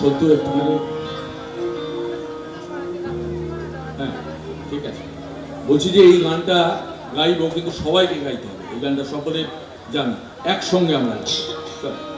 সদ্য একটুখানি হ্যাঁ ঠিক আছে। বলছি যে এই গানটা গাইব, কিন্তু সবাইকে গাইতে হবে। এই গানটা সকলে জানা। একসঙ্গে আমরা চলো।